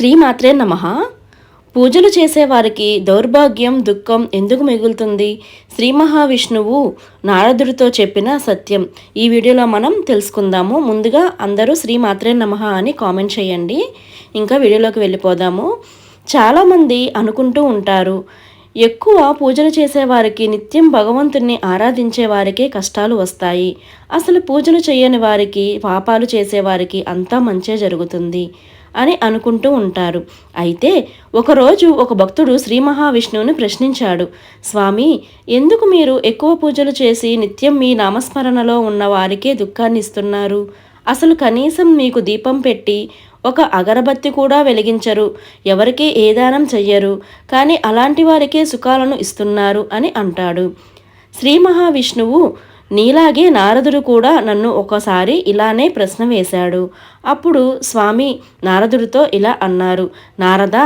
శ్రీమాత్రే నమ. పూజలు చేసేవారికి దౌర్భాగ్యం దుఃఖం ఎందుకు మిగులుతుంది? శ్రీ మహావిష్ణువు నారదుడితో చెప్పిన సత్యం. ఈ వీడియోలో మనం తెలుసుకుందాము. ముందుగా అందరూ శ్రీమాత్రే నమ అని కామెంట్ చేయండి. ఇంకా వీడియోలోకి వెళ్ళిపోదాము. చాలామంది అనుకుంటూ ఉంటారు ఎక్కువ పూజలు చేసేవారికి నిత్యం భగవంతుణ్ణి ఆరాధించే వారికే కష్టాలు వస్తాయి. అసలు పూజలు చేయని వారికి పాపాలు చేసేవారికి అంతా మంచే జరుగుతుంది. అని అనుకుంటూ ఉంటారు. అయితే ఒకరోజు ఒక భక్తుడు శ్రీ మహావిష్ణువుని ప్రశ్నించాడు. స్వామి ఎందుకు మీరు ఎక్కువ పూజలు చేసి నిత్యం మీ నామస్మరణలో ఉన్న వారికే దుఃఖాన్ని ఇస్తున్నారు? అసలు కనీసం మీకు దీపం పెట్టి ఒక అగరబత్తి కూడా వెలిగించరు. ఎవరికీ ఏ దానం చెయ్యరు. కానీ అలాంటి వారికే సుఖాలను ఇస్తున్నారు అని అంటాడు. శ్రీ మహావిష్ణువు నీలాగే నారదుడు కూడా నన్ను ఒకసారి ఇలానే ప్రశ్న వేశాడు. అప్పుడు స్వామి నారదుడితో ఇలా అన్నారు. నారద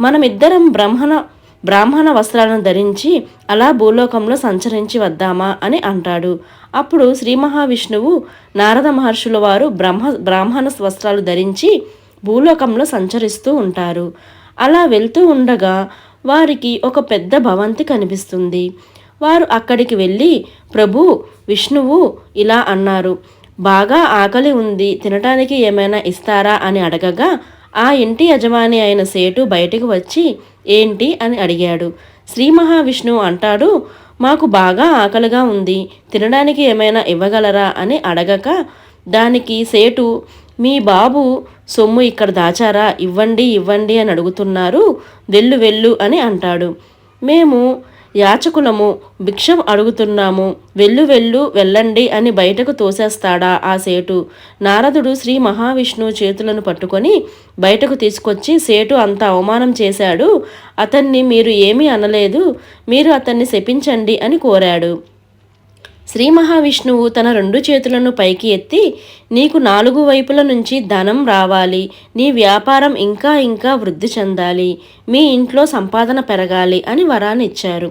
మనమిద్దరం బ్రహ్మణ బ్రాహ్మణ వస్త్రాలను ధరించి అలా భూలోకంలో సంచరించి వద్దామా అని అంటాడు. అప్పుడు శ్రీ మహావిష్ణువు నారద మహర్షుల వారు బ్రహ్మ బ్రాహ్మణ వస్త్రాలు ధరించి భూలోకంలో సంచరిస్తూ ఉంటారు. అలా వెళ్తూ ఉండగా వారికి ఒక పెద్ద భవంతి కనిపిస్తుంది. వారు అక్కడికి వెళ్ళి ప్రభు విష్ణువు ఇలా అన్నారు. బాగా ఆకలి ఉంది తినటానికి ఏమైనా ఇస్తారా అని అడగగా ఆ ఇంటి యజమాని అయిన సేటు బయటికి వచ్చి ఏంటి అని అడిగాడు. శ్రీ మహావిష్ణువు అంటాడు మాకు బాగా ఆకలిగా ఉంది తినడానికి ఏమైనా ఇవ్వగలరా అని అడగక దానికి సేటు మీ బాబు సొమ్ము ఇక్కడ దాచారా? ఇవ్వండి ఇవ్వండి అని అడుగుతున్నారు. వెళ్ళు వెళ్ళు అని అంటాడు. మేము యాచకులము భిక్షం అడుగుతున్నాము వెళ్ళు వెళ్ళు వెళ్ళండి అని బయటకు తోసేస్తాడా ఆ సేటు? నారదుడు శ్రీ మహావిష్ణువు చేతులను పట్టుకొని బయటకు తీసుకొచ్చి సేటు అంత అవమానం చేశాడు. అతన్ని మీరు ఏమీ అనలేదు. మీరు అతన్ని శపించండి అని కోరాడు. శ్రీ మహావిష్ణువు తన రెండు చేతులను పైకి ఎత్తి నీకు నాలుగు వైపుల నుంచి ధనం రావాలి నీ వ్యాపారం ఇంకా ఇంకా వృద్ధి చెందాలి మీ ఇంట్లో సంపాదన పెరగాలి అని వరాన్ని ఇచ్చారు.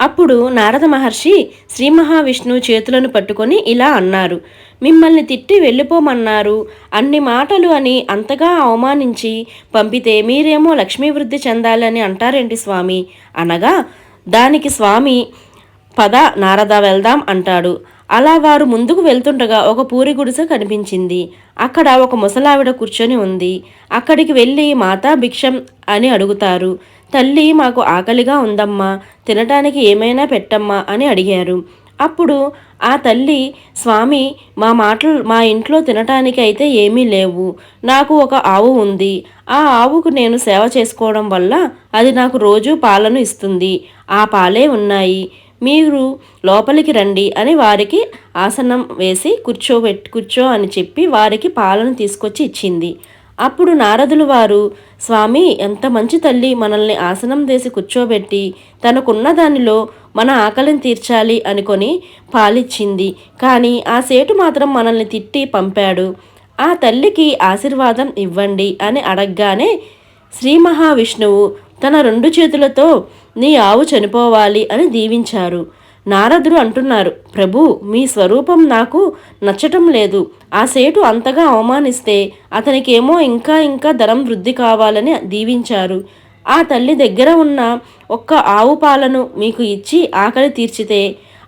అప్పుడు నారద మహర్షి శ్రీ మహావిష్ణువు చేతులను పట్టుకొని ఇలా అన్నారు మిమ్మల్ని తిట్టి వెళ్ళిపోమన్నారు. అన్ని మాటలు అని అంతగా అవమానించి పంపితే మీరేమో లక్ష్మీ వృద్ధి చెందాలని అంటారేంటి స్వామి? అనగా దానికి స్వామి పద నారద వెళ్దాం అంటాడు. అలా వారు ముందుకు వెళ్తుండగా ఒక పూరి గుడిసె కనిపించింది. అక్కడ ఒక ముసలావిడ కూర్చొని ఉంది. అక్కడికి వెళ్ళి మాతా భిక్షం అని అడుగుతారు. తల్లి మాకు ఆకలిగా ఉందమ్మా తినటానికి ఏమైనా పెట్టమ్మా అని అడిగారు. అప్పుడు ఆ తల్లి స్వామి మా మాటలు మా ఇంట్లో తినటానికి అయితే ఏమీ లేవు. నాకు ఒక ఆవు ఉంది. ఆ ఆవుకు నేను సేవ చేసుకోవడం వల్ల అది నాకు రోజు పాలను ఇస్తుంది. ఆ పాలే ఉన్నాయి. మీరు లోపలికి రండి అని వారికి ఆసనం వేసి కూర్చోబెట్టి కూర్చో అని చెప్పి వారికి పాలను తీసుకొచ్చి ఇచ్చింది. అప్పుడు నారదులు వారు స్వామి ఎంత మంచి తల్లి మనల్ని ఆసనం వేసి కూర్చోబెట్టి తనకున్న దానిలో మన ఆకలిని తీర్చాలి అనుకొని పాలిచ్చింది. కానీ ఆ సేటు మాత్రం మనల్ని తిట్టి పంపాడు. ఆ తల్లికి ఆశీర్వాదం ఇవ్వండి అని అడగగానే శ్రీ మహావిష్ణువు తన రెండు చేతులతో నీ ఆవు చనిపోవాలి అని దీవించారు. నారదుడు అంటున్నారు ప్రభు మీ స్వరూపం నాకు నచ్చటం లేదు. ఆ సేటు అంతగా అవమానిస్తే అతనికేమో ఇంకా ఇంకా ధనం వృద్ధి కావాలని దీవించారు. ఆ తల్లి దగ్గర ఉన్న ఒక్క ఆవు పాలను మీకు ఇచ్చి ఆకలి తీర్చితే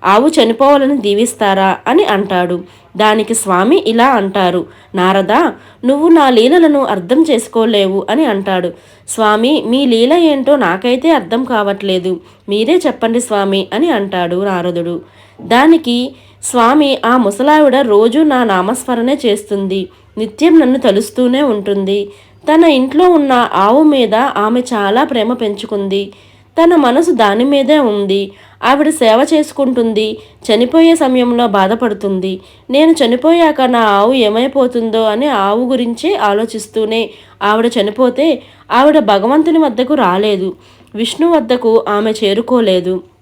ఆవు చనిపోవాలని దీవిస్తారా అని అంటాడు. దానికి స్వామి ఇలా అంటారు. నారదా నువ్వు నా లీలలను అర్థం చేసుకోలేవు అని అంటాడు. స్వామి మీ లీల ఏంటో నాకైతే అర్థం కావట్లేదు. మీరే చెప్పండి స్వామి అని అంటాడు నారదుడు. దానికి స్వామి ఆ ముసలావిడ రోజు నా నామస్మరణే చేస్తుంది. నిత్యం నన్ను తలుస్తూనే ఉంటుంది. తన ఇంట్లో ఉన్న ఆవు మీద ఆమె చాలా ప్రేమ పెంచుకుంది. తన మనసు దాని మీదే ఉంది. ఆవిడ సేవ చేసుకుంటుంది. చనిపోయే సమయంలో బాధపడుతుంది. నేను చనిపోయాక నా ఆవు ఏమైపోతుందో అని ఆవు గురించే ఆలోచిస్తూనే ఆవిడ చనిపోతే ఆవిడ భగవంతుని వద్దకు రాలేదు. విష్ణు వద్దకు ఆమె చేరుకోలేదు.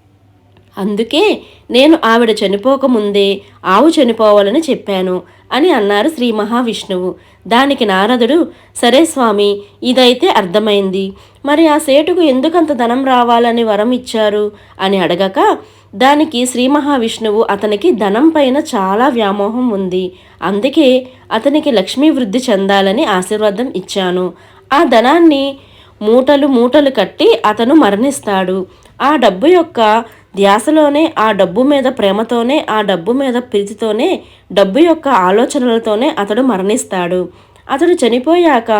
అందుకే నేను ఆవిడ చనిపోకముందే ఆవు చనిపోవాలని చెప్పాను అని అన్నారు శ్రీ మహావిష్ణువు. దానికి నారదుడు సరే స్వామి ఇదైతే అర్థమైంది. మరి ఆ సేటుకు ఎందుకంత ధనం రావాలని వరం ఇచ్చారు అని అడగక దానికి శ్రీ మహావిష్ణువు అతనికి ధనం పైన చాలా వ్యామోహం ఉంది. అందుకే అతనికి లక్ష్మీ వృద్ధి చెందాలని ఆశీర్వాదం ఇచ్చాను. ఆ ధనాన్ని మూటలు మూటలు కట్టి అతను మరణిస్తాడు. ఆ డబ్బు యొక్క ధ్యాసలోనే ఆ డబ్బు మీద ప్రేమతోనే ఆ డబ్బు మీద ప్రీతితోనే డబ్బు యొక్క ఆలోచనలతోనే అతడు మరణిస్తాడు. అతడు చనిపోయాక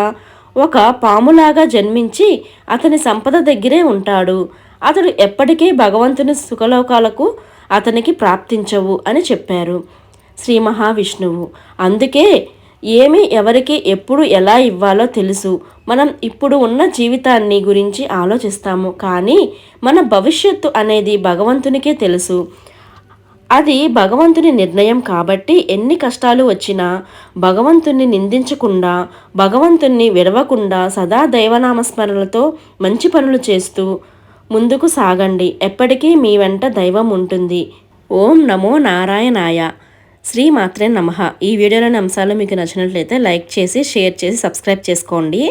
ఒక పాములాగా జన్మించి అతని సంపద దగ్గరే ఉంటాడు. అతడు ఎప్పటికీ భగవంతుని సుఖలోకాలకు అతనికి ప్రాప్తించవు అని చెప్పారు శ్రీ మహావిష్ణువు. అందుకే ఏమి ఎవరికి ఎప్పుడు ఎలా ఇవ్వాలో తెలుసు. మనం ఇప్పుడు ఉన్న జీవితాన్ని గురించి ఆలోచిస్తాము. కానీ మన భవిష్యత్తు అనేది భగవంతునికే తెలుసు. అది భగవంతుని నిర్ణయం కాబట్టి ఎన్ని కష్టాలు వచ్చినా భగవంతుని నిందించకుండా భగవంతుణ్ణి విడవకుండా సదా దైవనామస్మరణలతో మంచి పనులు చేస్తూ ముందుకు సాగండి. ఎప్పటికీ మీ వెంట దైవం ఉంటుంది. ఓం నమో నారాయణాయ. శ్రీ మాత్రే నమ. ఈ వీడియోలోని అంశాలు మీకు నచ్చినట్లయితే లైక్ చేసి షేర్ చేసి సబ్స్క్రైబ్ చేసుకోండి.